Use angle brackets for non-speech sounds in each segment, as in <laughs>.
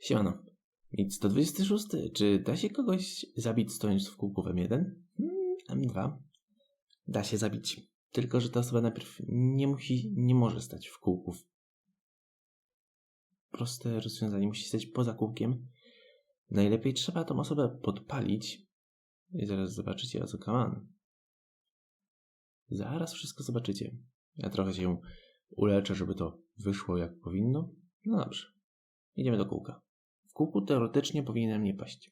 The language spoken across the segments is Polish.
Siemano. Mit 126. Czy da się kogoś zabić stojąc w kółku w M1? Hmm, M2. Da się zabić. Tylko, że ta osoba najpierw nie musi, nie może stać w kółku. Proste rozwiązanie. Musi stać poza kółkiem. Najlepiej trzeba tą osobę podpalić. I zaraz zobaczycie o co kaman. Zaraz wszystko zobaczycie. Ja trochę się uleczę, żeby to wyszło jak powinno. No dobrze. Idziemy do kółka. W kółku teoretycznie powinienem nie paść.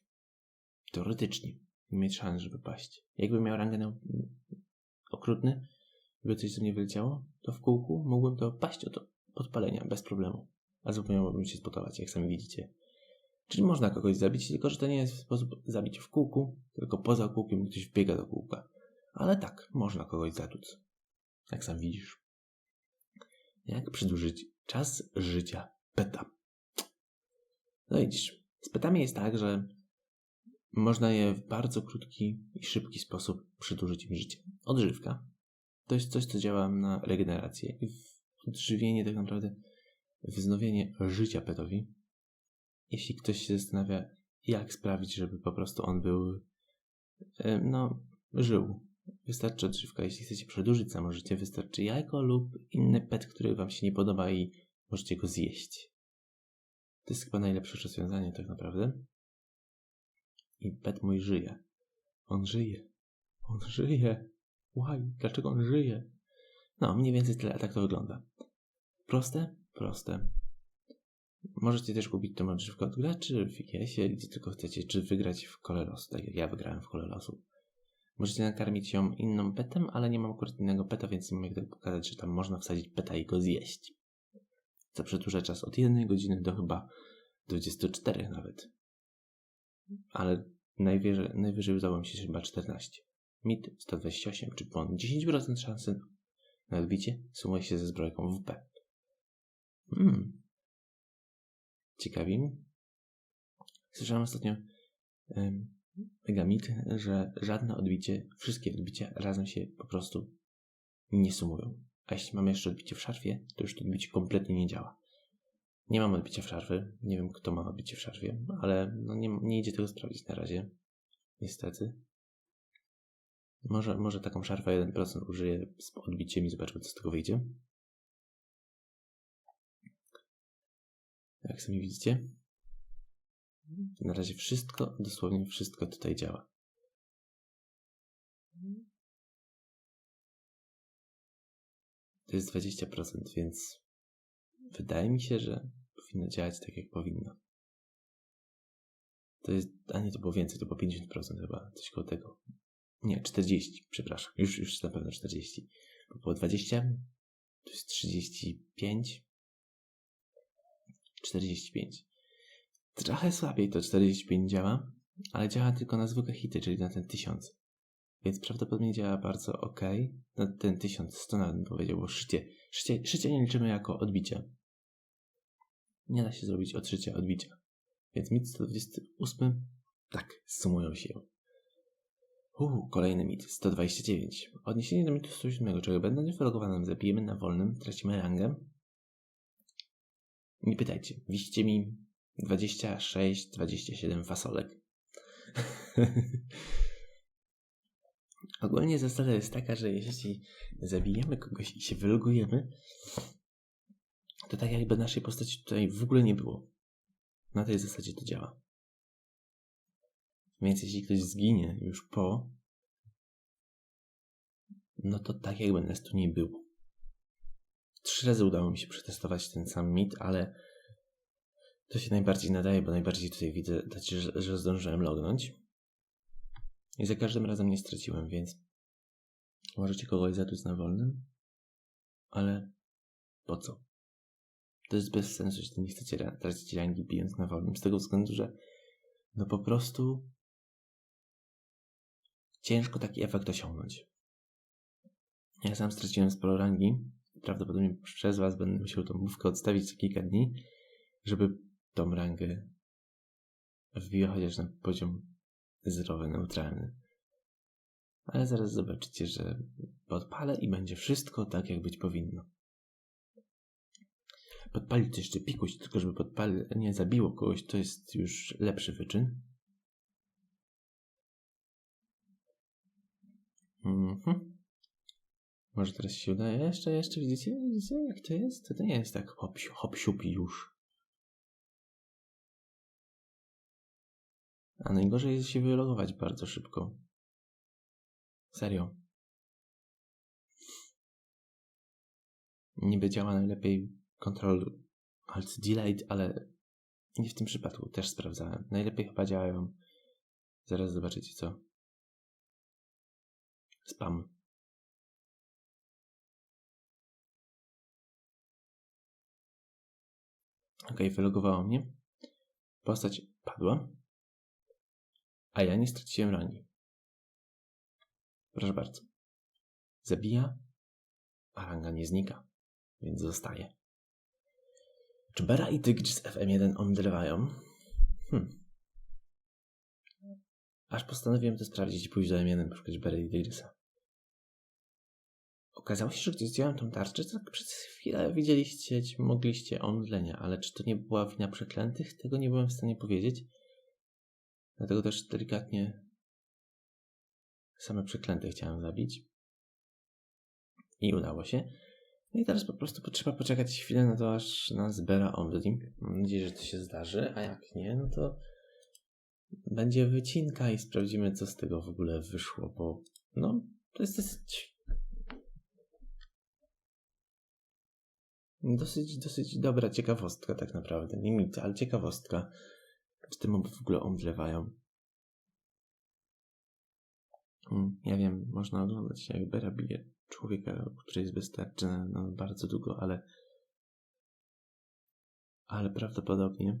Teoretycznie. Nie mieć szans, żeby paść. Jakbym miał rangę na... okrutny, by coś ze mnie wyleciało, to w kółku mógłbym to paść o to podpalenia bez problemu. A zapomniałbym się spotować, jak sami widzicie. Czyli można kogoś zabić, tylko że to nie jest sposób zabić w kółku, tylko poza kółkiem ktoś wbiega do kółka. Ale tak, można kogoś zatłuc. Jak sam widzisz. Jak przedłużyć czas życia peta? No widzisz, z petami jest tak, że można je w bardzo krótki i szybki sposób przedłużyć im życie. Odżywka to jest coś, co działa na regenerację i odżywienie tak naprawdę wznowienie życia petowi. Jeśli ktoś się zastanawia, jak sprawić, żeby po prostu on był, no, żył. Wystarczy odżywka. Jeśli chcecie przedłużyć samo życie, wystarczy jajko lub inny pet, który wam się nie podoba i możecie go zjeść. To jest chyba najlepsze rozwiązanie tak naprawdę. I pet mój żyje. On żyje. On żyje. Why? Dlaczego on żyje? No, mniej więcej tyle, a tak to wygląda. Proste? Proste. Możecie też kupić tą odżywkę od graczy w IKS-ie, gdzie tylko chcecie, czy wygrać w kole losu, tak jak ja wygrałem w kole losu. Możecie nakarmić ją inną petem, ale nie mam akurat innego peta, więc nie mogę tak pokazać, że tam można wsadzić peta i go zjeść. Co przedłuża czas od 1 godziny do chyba 24 nawet. Ale najwyżej, najwyżej udało mi się chyba 14. MIT 128, czy ponad 10% szansy na odbicie sumuje się ze zbrojką WP. Hmm. Ciekawi. Słyszałem ostatnio mega mit, że żadne odbicie, wszystkie odbicia razem się po prostu nie sumują. A jeśli mamy jeszcze odbicie w szarfie, to już to odbicie kompletnie nie działa. Nie mam odbicia w szarfy. Nie wiem, kto ma odbicie w szarfie, ale no nie, nie idzie tego sprawdzić na razie. Niestety. Może, może taką szarfę 1% użyję z odbiciem i zobaczymy, co z tego wyjdzie. Jak sami widzicie, na razie wszystko, dosłownie wszystko tutaj działa. To jest 20%, więc wydaje mi się, że powinno działać tak, jak powinno. To jest, a nie, to było więcej, to było 50% chyba, coś koło tego. Nie, 40, przepraszam, już, już na pewno 40. Bo było 20, to jest 35, 45. Trochę słabiej to 45 działa, ale działa tylko na zwykłe hity, czyli na ten 1000. Więc prawdopodobnie działa bardzo ok. Na ten 1100 nawet bym powiedział, bo szycie, szycie, szycie nie liczymy jako odbicie. Nie da się zrobić odszycia odbicia. Więc mit 128 tak, sumują się. Uuu, kolejny mit 129. Odniesienie do mitu 107, czego będąc wylogowanym zabijemy na wolnym, tracimy rangę. Nie pytajcie, wiście mi 26, 27 fasolek. <laughs> Ogólnie zasada jest taka, że jeśli zabijemy kogoś i się wylogujemy, to tak jakby naszej postaci tutaj w ogóle nie było. Na tej zasadzie to działa. Więc jeśli ktoś zginie już po, no to tak jakby nas tu nie było. Trzy razy udało mi się przetestować ten sam mit, ale to się najbardziej nadaje, bo najbardziej tutaj widzę, że, że zdążyłem lognąć. I za każdym razem nie straciłem, więc możecie kogoś zatuć na wolnym, ale po co? To jest bez sensu, jeśli nie chcecie tracić rangi bijąc na wolnym, z tego względu, że no po prostu ciężko taki efekt osiągnąć. Ja sam straciłem sporo rangi. Prawdopodobnie przez Was będę musiał tą mówkę odstawić co kilka dni, żeby tą rangę wbiła chociaż na poziom zerowy, neutralny. Ale zaraz zobaczycie, że podpalę i będzie wszystko tak, jak być powinno. podpalić jeszcze pikuś, tylko żeby podpali, nie zabiło kogoś, to jest już lepszy wyczyn. Mhm. Może teraz się udaje. Jeszcze, jeszcze widzicie? Widzicie jak to jest? To, nie jest tak hop, hop siup i już. A najgorzej jest się wylogować bardzo szybko. Serio. Niby działa najlepiej Control Alt Delete, ale nie w tym przypadku. Też sprawdzałem. Najlepiej chyba działają. Zaraz zobaczycie co. Spam. Ok, wylogowało mnie. Postać padła. A ja nie straciłem rangi. Proszę bardzo. Zabija, a ranga nie znika, więc zostaje. Czy Bera i Tygrys FM1 omdlewają? Hmm. Aż postanowiłem to sprawdzić i pójść do M1 poszukać Bery i Tygrysa. Okazało się, że gdy zdjąłem tą tarczę, to tak przez chwilę widzieliście, mogliście omdlenia, ale czy to nie była wina przeklętych? Tego nie byłem w stanie powiedzieć. Dlatego też delikatnie same przeklęte chciałem zabić. I udało się. No i teraz po prostu potrzeba poczekać chwilę na to, aż nas Bera omdli. Mam nadzieję, że to się zdarzy, a jak nie, no to będzie wycinka i sprawdzimy, co z tego w ogóle wyszło, bo no, to jest dosyć dosyć, dosyć dobra ciekawostka tak naprawdę. Nie mit, ale ciekawostka. Te moby w ogóle omdlewają? Hmm, ja wiem, można oglądać jak Bera bije człowieka, który jest wystarczony no, bardzo długo, ale ale prawdopodobnie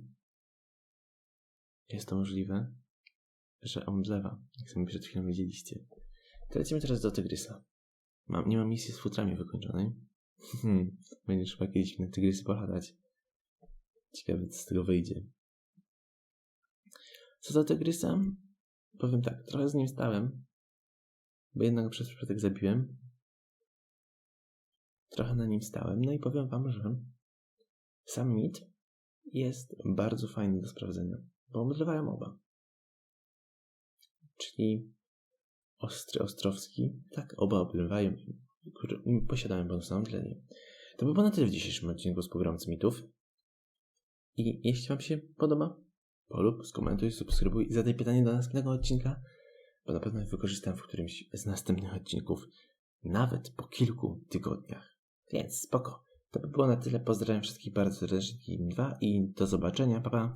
jest to możliwe, że omdlewa, jak sami przed chwilą wiedzieliście. To lecimy teraz do Tygrysa. Mam, nie mam misji z futrami wykończonej. <laughs> Hmm, będzie trzeba kiedyś na Tygrysy polatać. Ciekawe, co z tego wyjdzie. Co do Tygrysa? Powiem tak, trochę z nim stałem, bo jednak przez przypadek zabiłem. Trochę na nim stałem, no i powiem wam, że sam mit jest bardzo fajny do sprawdzenia, bo omdlewają oba. Czyli ostry, ostrowski, tak, oba oblewają i posiadają bonus na omdlenie. To by było na tyle w dzisiejszym odcinku z Pogromcy Mitów. I jeśli wam się podoba, polub, skomentuj, subskrybuj i zadaj pytanie do następnego odcinka, bo na pewno je wykorzystam w którymś z następnych odcinków, nawet po kilku tygodniach. Więc spoko. To by było na tyle. Pozdrawiam wszystkich bardzo serdecznie. 2 i do zobaczenia. Pa, pa.